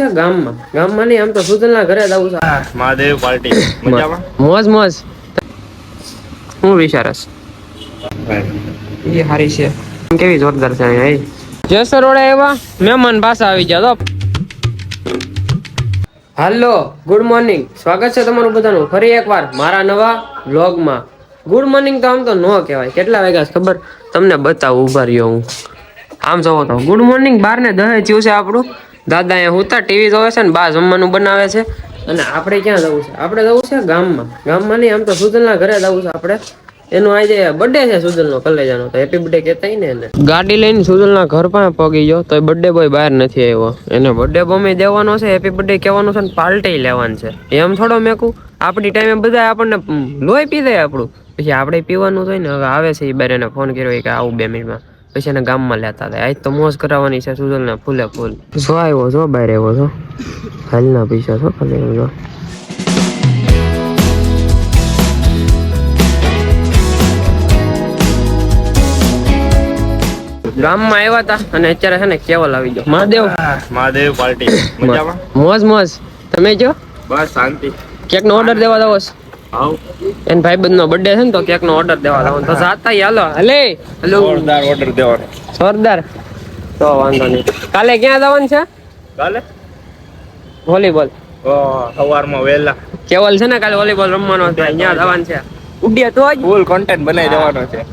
છે ગામમાં. ગામમાં નહીં આમ તો સુધલના ઘરે જ આવું છે. મહાદેવ પાર્ટી. મજામાં? મોજ મોજ. હું વિચારસ. એ હારી છે. કેવી જોરદાર છે અહીં જેસર એવા મહેમાન પાછા આવી ગયા તો. હાલો ગુડ મોર્નિંગ સ્વાગત છે તમારું બધાનું. ફરી એકવાર મારા નવા વ્લોગમાં ગુડ મોર્નિંગ તો આમ તો ન કહેવાય. કેટલા વાગ્યા ખબર? તમને બતાવું ઊભા રહ્યો હું. આમ જોવો તો. ગુડ મોર્નિંગ બાર ને દહે થયું છે આપણું. દાદા અહીંયા હુતા, ટીવી જોવે છે ને બા જમવાનું બનાવે છે. અને આપણે ક્યાં જવું છે? આપણે જવું છે ગામમાં. ગામમાં નહીં, આમ તો સુધલના ઘરે જવું છે આપણે. એનો આજે બર્થડે છે સુધલનો કલેજાનો, તો હેપી બર્થડે કહેતા ને એને. ગાડી લઈને સુધલના ઘર પાસે પગી ગયો તો બર્થડે બોય બહાર નથી આવ્યો. એને બર્થડે બોમે દેવાનો છે હેપી બર્થડે કહેવાનો છે ને પાર્ટી લેવાનું છે. એમ થોડો મેકું, આપણી ટાઈમે બધા આપણને લોહી પી દે આપણું. પછી આપણે પીવાનું હોય ને, હવે આવે છે એ બાર, એને ફોન કર્યો કે આવું બે મિનિટમાં. પછી એને ગામમાં લેતા હતા. આજ તો મોજ કરાવવાની છે સુધલને ફૂલે ફૂલ. જો આવ્યો છો? બહાર આવ્યો છો? હાલના પૈસા છો ખાલી એમ જો. ગામમાં આવ્યા હતા અને અત્યારે છે ને કેવલ આવી ગયો. મહાદેવ. મહાદેવ પાર્ટી. મજામાં મોજ મોજ. તમે જો? બસ શાંતિ. કેક નો ઓર્ડર દેવા દો છે? એન ભાઈબંધ નો બર્થડે છે ને તો કેક નો ઓર્ડર દેવા લાવો. તો જાતા હાલો. હલે. હેલો. જોરદાર ઓર્ડર દેવાનો. સરદાર તો વાંધો નહીં. કાલે ક્યાં જવાનું છે? કાલે? વોલીબોલ. ઓ સવારમાં વહેલા. કેવલ છે ને કાલે વોલીબોલ રમવાનો છે. અહીંયા જવાનું છે. ઉડ્યા તો જ. ફૂલ કોન્ટેન્ટ બનાવી દેવાનો છે.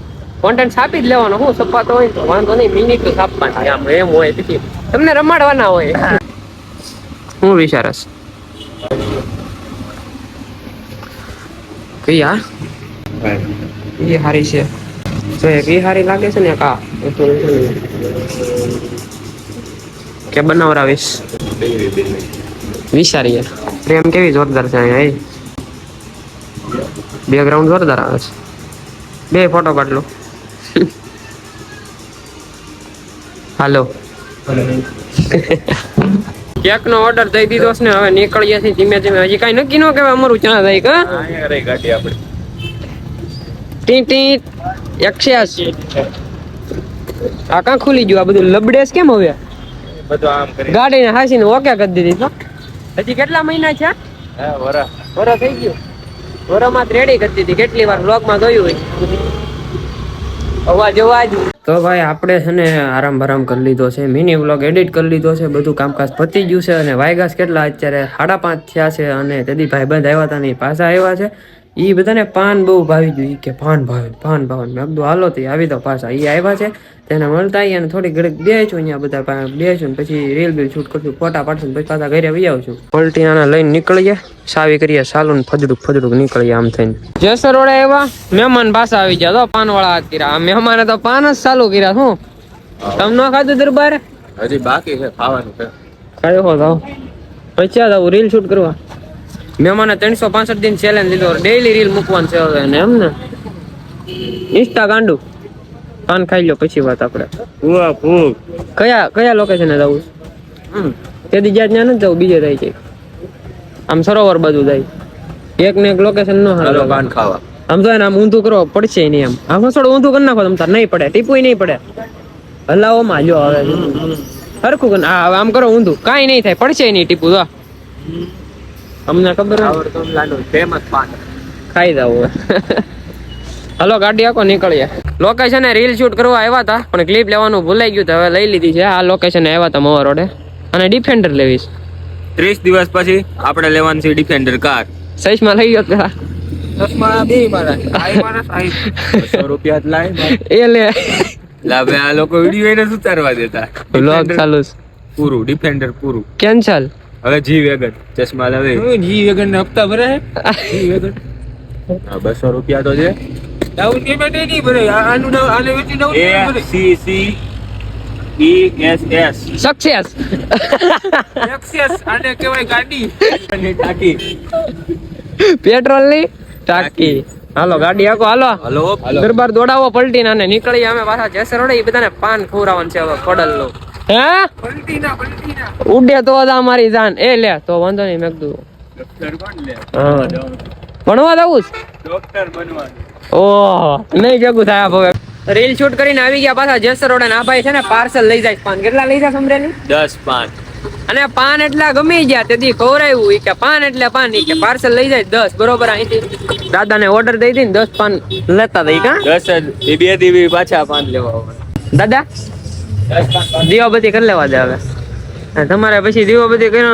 કોન્ટેન્ટ છાપી જ લેવાનો. હું છપાતો હોય તો વાંધો નહીં. મિનિટ તો છાપવાની આમ. એમ હોય પછી. તમને રમાડવાના હોય. હું વિચારસ. કઈ આ એ હારી છે? તો એક એ હારી લાગે છે ને એક આ? કે બનાવરાવીશ? વિચારીએ. પ્રેમ કેવી જોરદાર છે અહીંયા બેકગ્રાઉન્ડ જોરદાર આવે છે. બે ફોટો કાઢ લો હાલો. કેક નો ઓર્ડર દઈ દીધો છે ને હવે નીકળીએ છીએ ધીમે ધીમે. હજી કઈ નક્કી ન કહેવાય અમારું ચા થાય કે. ગાડી આપણી. ટી ટી એકસ્યાસી. આ કાં ખુલી ગયું? આ બધું લબડેસ કેમ હવે? બધું આમ કરી. ગાડીને હાસીને ઓકે કરી દીધી તો હજી કેટલા મહિના છે? હા વરા વરા થઈ ગયું. વરામાં રેડી કરી દીધી. કેટલી વાર બ્લોગમાં જોયું હોય. અવાજ અવાજ. તો ભાઈ, આપણે છે ને આરામ બરામ કરી લીધો છે. મિની વ્લોગ એડિટ કરી લીધો છે. બધું કામકાજ પતી ગયું છે અને વાયગાસ કેટલા અત્યારે સાડા પાંચ થયા છે અને તેથી ભાઈ બંધ આવ્યા હતા ને ઈ પાછા આવ્યા છે. એ બધાને પાન બહુ ભાવી ગયું એ કે પાન ભાવે પાન ભાવે. મેં કીધું હાલો તે આવી તો પાછા. એ આવ્યા છે તેને મળતા આવી અને થોડી ઘડીક બેસું અહીંયા બધા બે બેસું પછી રીલ બિલ શૂટ કરશું ફોટા પાડશું પછી પાછા ઘરે આવી આવું છું. પલટીના લઈને નીકળીએ સાવી કરીએ સાલું ને ફજડુક ફજડુક નીકળીએ આમ થઈને. જેસર વાળા એવા મહેમાન પાછા આવી ગયા. તો પાન વાળા હાથ કર્યા. આ મહેમાને તો પાન જ ચાલુ કર્યા શું? તમને ન ખાધું દરબાર? હજી બાકી છે ખાવાનું છે. કયો હો તો પછી રીલ શૂટ કરવા. મહેમાને ત્રણસો પાસઠ દિન ચેલેન્જ લીધો. ડેઈલી રીલ મૂકવાનું છે હવે એમ ને? ઇન્સ્ટા ગાંડું. પાન ખાઈ લો પછી વાત આપણે. ફૂલ કયા કયા લોકેશને જવું તેથી જ્યાં ત્યાં નથી જવું બીજે થાય છે. આમ સરોવર બાજુ જાય. એક ને એક લોકેશન ન હાલો. પાન ખાવા. આમ તો એને આમ ઊંધું કરો પડશે નહીં એમ. આમ થોડું ઊંધું કરી નાખો તમતાર નહીં પડે ટીપુય નહીં પડે. હલાવોમાં જો હવે. સરખું હવે આમ કરો ઊંધું. કાંઈ નહીં થાય પડશે નહીં ટીપુ તો અમને ખબર આવડતું લાડુ. ફેમસ પાન ખાઈ દઉં હલો ગાડી આખો નીકળીએ. લોકેશન રીલ શૂટ કરવા આવ્યા હતા પણ ક્લિપ લેવાનું ભૂલાઈ ગયું હવે લઈ લીધી છે. આ લોકેશન આવ્યા હતા મોવા રોડે. અને ડિફેન્ડર લેવીશ ત્રીસ દિવસ પછી આપણે લેવાની છે ડિફેન્ડર કાર સહીમાં લઈ ગયો પેલા ચશ્મા બે મારા. આઈ મારા આઈ બસો રૂપિયા લાય એ લે. લાવે આ લોકો વીડિયો એને દેતા. વ્લોગ ચાલુ પૂરું ડિફેન્ડર પૂરું. કેન્સલ હવે જી વેગન ચશ્મા લાવે. જી વેગન ને હપ્તા ભરે જી વેગન. હા બસો રૂપિયા તો છે. ડાઉન પેમેન્ટ નહીં ભરે આનું આને વેચી down A C C E S S. Success access આને કહેવાય ગાડી. અને ટાકી. પેટ્રોલની ટાંકી. હાલો ગાડી આખો હાલો. હલો. દરબાર દોડાવો પલટી ને નીકળી. અમે પાછા જેસર રોડે એ બધાને પાન ખવડાવવાનું છે હવે પડલનું હે? ઉડે તો મારી જાન. એ લે તો વાંધો નહીં મેં કીધું. ડોક્ટર બન લે? હા. ભણવા જવું ડોક્ટર બનવાનું. ઓહો નહીં જગું થાય હવે. રીલ શૂટ કરીને આવી ગયા પાછા જેસર રોડ ને આ ભાઈ છે ને પાર્સલ લઈ જાય પાન. કેટલા લઈ જાય સમરેલી? દસ પાન. અને પાન એટલા ગમી ગયા તેથી ખવરાયું એ કે પાન એટલે પાન એ કે પાર્સલ લઈ જાય દસ બરોબર અહીંથી. દાદાને ઓર્ડર દઈ દઈને દસ પાન લેતા દઈ કા? દસ એ બે દીવી પાછા પાન લેવા દાદા? પાંચ કરી લેવા દે હવે. તમારે પછી દીવાબત્તી કરી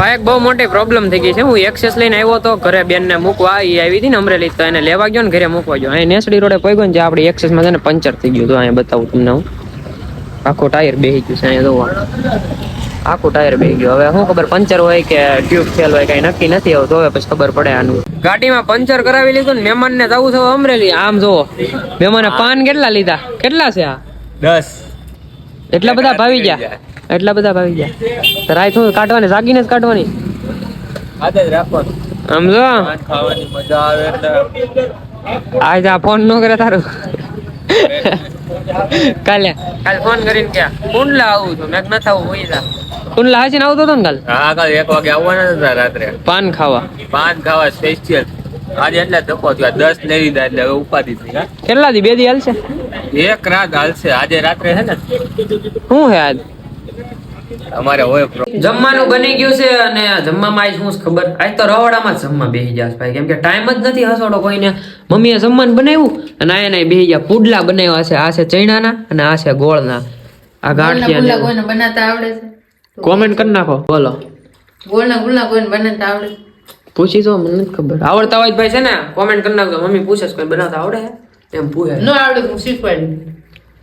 ભાઈ બહુ મોટી પ્રોબ્લેમ થઈ ગઈ છે. હું એક્સેસ લઈને આવ્યો તો ઘરે બેનને મૂકવા એ આવી હતી ને અમરેલી તો એને લેવા ગયો ને ઘરે મૂકવા ગયો. અહીં નેસડી રોડે પહોંચ્યો ને જે આપણી એક્સેસમાં છે ને પંચર થઈ ગયું હતું. અહીંયા બતાવું તમને હું. આખું ટાયર બેહી ગયું છે અહીંયા જોવા. આખું ટાયર બેહી ગયું. હવે શું ખબર પંચર હોય કે ટ્યુબ ફેલ હોય, કઈ નક્કી નથી આવતું. હવે પછી ખબર પડે આનું. ગાડીમાં પંચર કરાવી લીધું ને મહેમાનને જવું છે અમરેલી. આમ જોવો. મહેમાને પાન કેટલા લીધા? કેટલા છે આ? દસ. એટલા બધા ભાવી ગયા. એટલા બધા ભાવી ગયા. રાય થોડું કાઢવાની જાગીને જ કાઢવાની. સમજો? આવે આજ આ ફોન ન કરે તારું. કાલે. કાલે ફોન કરીને કે કુંડલા આવું તો મેં ન થવું હોય જા કુંડલા હાસીને આવતો હતો ને કાલ? હા કાલ એક વાગે આવવાના હતા રાત્રે. પાન ખાવા. પાન ખાવા સ્પેશિયલ આજે એટલે ધક્કો થયો. દસ લઈ લીધા એટલે ઉપાધિ થઈ કેટલા દી બે દી હાલશે? એક રાત હાલશે. આજે રાત્રે છે ને? શું હે આજ? અમારે હોય જમવાનું બની ગયું છે અને જમવામાં આજ શું ખબર? આજ તો રવાડામાં જ જમવા બેસી ગયા ભાઈ. કેમ કે ટાઈમ જ નથી હસોડો કોઈને. મમ્મીએ જમવાનું બનાવ્યું અને આ એને બેસી ગયા. પુડલા બનાવ્યા છે આ છે ચૈણાના અને આ છે ગોળના. આ ગાંઠિયા આવડે છે? કોમેન્ટ કરી નાખો. બોલો. ગોળના ગુલના કોઈને બનાવતા આવડે છે? પૂછી તો મને નથી ખબર. આવડતા હોય ભાઈ છે ને કોમેન્ટ કરી નાખજો. મમ્મી પૂછે કોઈ બનાવતા આવડે? છે એમ પૂછે. ન આવડે તો હું શીખવાડી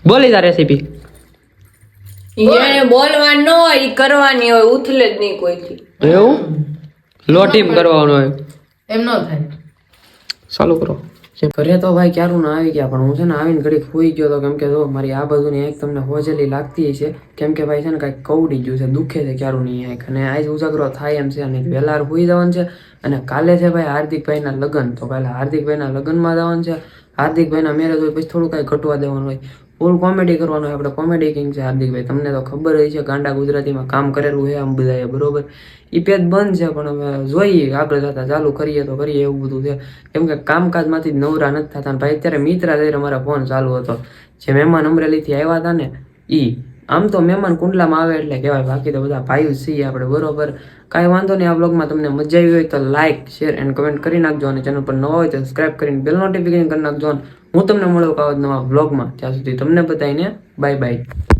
બોલી તા રેસીપી એને બોલવાનું ન હોય ઈ કરવાની હોય ઉથલે જ નહીં કોઈથી. એવું? લોટીમ કરવાનું હોય. એમ ન થાય. ચાલુ કરો. ઘરે તો ભાઈ ક્યારું ના આવી ગયા, પણ હું છે ને આવીને ઘડીક ખોઈ ગયો તો કેમ કે જો મારી આ બાજુની એક તમને હોજેલી લાગતી છે કેમ કે ભાઈ છે ને કાંઈક કવડી ગયું છે, દુખે છે ક્યારું નહીં એક અને આજ ઉજાગરો થાય એમ છે અને વહેલા હોઈ જવાનું છે. અને કાલે છે ભાઈ હાર્દિકભાઈના લગ્ન, તો કાલે હાર્દિકભાઈના લગ્નમાં જવાનું છે. હાર્દિકભાઈના મેરેજ હોય પછી થોડું કાંઈ ઘટવા દેવાનું હોય. ફૂલ કોમેડી કરવાનું હોય આપણે કોમેડી કિંગ છે હાર્દિકભાઈ. તમને તો ખબર હોય છે, ગાંડા ગુજરાતીમાં કામ કરેલું છે આમ બધાએ, બરોબર? એ પેજ બંધ છે, પણ હવે જોઈએ, આગળ જતા ચાલુ કરીએ તો કરીએ એવું બધું છે. કેમ કે કામકાજમાંથી નવરા નથી થતા. ભાઈ, અત્યારે મિત્રા જઈને અમારા ફોન ચાલુ હતો. જે મહેમાન અમરેલીથી આવ્યા હતા ને, ઈ આમ તો મહેમાન કુંડલામાં આવે એટલે કહેવાય, બાકી તો બધા ભાઈઓ છીએ આપણે, બરોબર? કાંઈ વાંધો નહીં, આ બ્લોગમાં તમને મજા આવી હોય તો લાઇક શેર એન્ડ કમેન્ટ કરી નાખજો અને ચેનલ પર નવા હોય તો સબસ્ક્રાઈબ કરીને બેલ નોટિફિકેશન કરી નાખજો હું તમને મળું જ નવા બ્લોગમાં ત્યાં સુધી તમને બતાવીને બાય બાય